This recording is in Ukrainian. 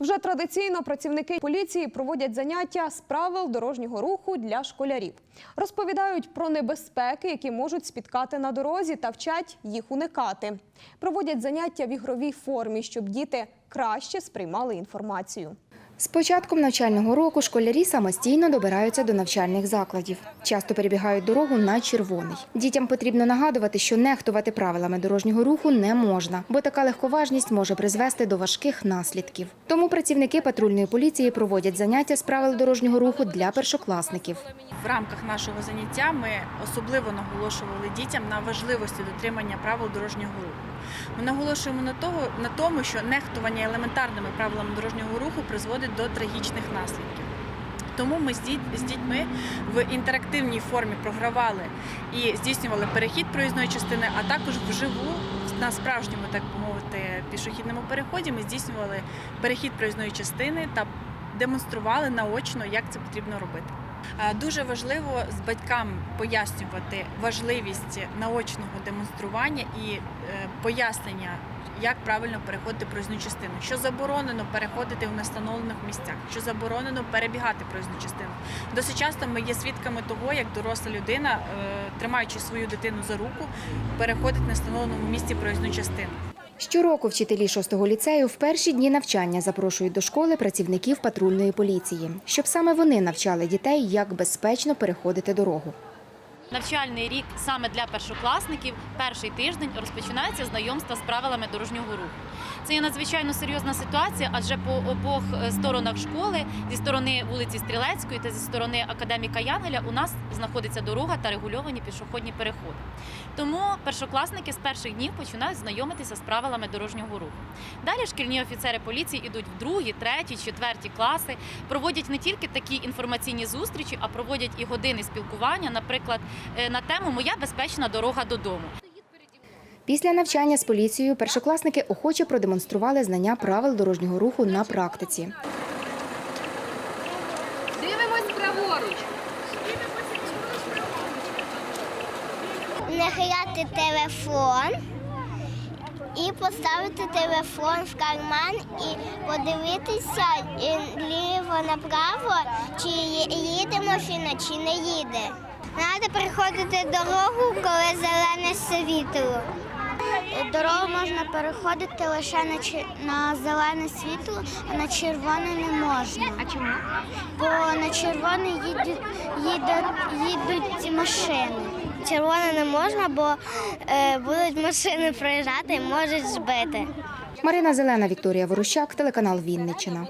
Вже традиційно працівники поліції проводять заняття з правил дорожнього руху для школярів. Розповідають про небезпеки, які можуть спіткати на дорозі, та вчать їх уникати. Проводять заняття в ігровій формі, щоб діти краще сприймали інформацію. З початком навчального року школярі самостійно добираються до навчальних закладів. Часто перебігають дорогу на червоний. Дітям потрібно нагадувати, що нехтувати правилами дорожнього руху не можна, бо така легковажність може призвести до важких наслідків. Тому працівники патрульної поліції проводять заняття з правил дорожнього руху для першокласників. В рамках нашого заняття ми особливо наголошували дітям на важливості дотримання правил дорожнього руху. Ми наголошуємо на тому, що нехтування елементарними правилами дорожнього руху призводить до трагічних наслідків. Тому ми з дітьми в інтерактивній формі програвали і здійснювали перехід проїзної частини, а також вживу на справжньому, так би мовити, пішохідному переході ми здійснювали перехід проїзної частини та демонстрували наочно, як це потрібно робити. Е, Дуже важливо з батькам пояснювати важливість наочного демонстрування і е, пояснення, як правильно переходити проїзну частину, що заборонено переходити в нестановлених місцях, що заборонено перебігати проїзну частину. Досить часто ми є свідками того, як доросла людина, е, тримаючи свою дитину за руку, переходить в нестановленому місці проїзну частину. Щороку вчителі 6-го ліцею в перші дні навчання запрошують до школи працівників патрульної поліції, щоб саме вони навчали дітей, як безпечно переходити дорогу. Навчальний рік саме для першокласників перший тиждень розпочинається знайомство з правилами дорожнього руху. Це є надзвичайно серйозна ситуація, адже по обох е, сторонах школи, зі сторони вулиці Стрілецької та зі сторони академіка Янгеля, у нас знаходиться дорога та регульовані пішохідні переходи. Тому першокласники з перших днів починають знайомитися з правилами дорожнього руху. Далі шкільні офіцери поліції йдуть в другі, треті, четверті класи, проводять не тільки такі інформаційні зустрічі, а проводять і години спілкування, наприклад, е, на тему Моя безпечна дорога додому. Після навчання з поліцією першокласники охоче продемонстрували знання правил дорожнього руху на практиці. Дивимось праворуч. Не хиляти телефон і поставити телефон в карман і подивитися е, ліво направо, чи їде машина, чи не їде. Треба переходити дорогу, коли зелене світло. Дорогу можна переходити лише на, чи- на зелене світло, а на червоне не можна. А чому? Бо на червоне їдуть, їдуть, їдуть машини. Червоне не можна, бо е, будуть машини проїжджати і можуть збити. Марина Зелена, Вікторія Ворощак, телеканал Вінниччина.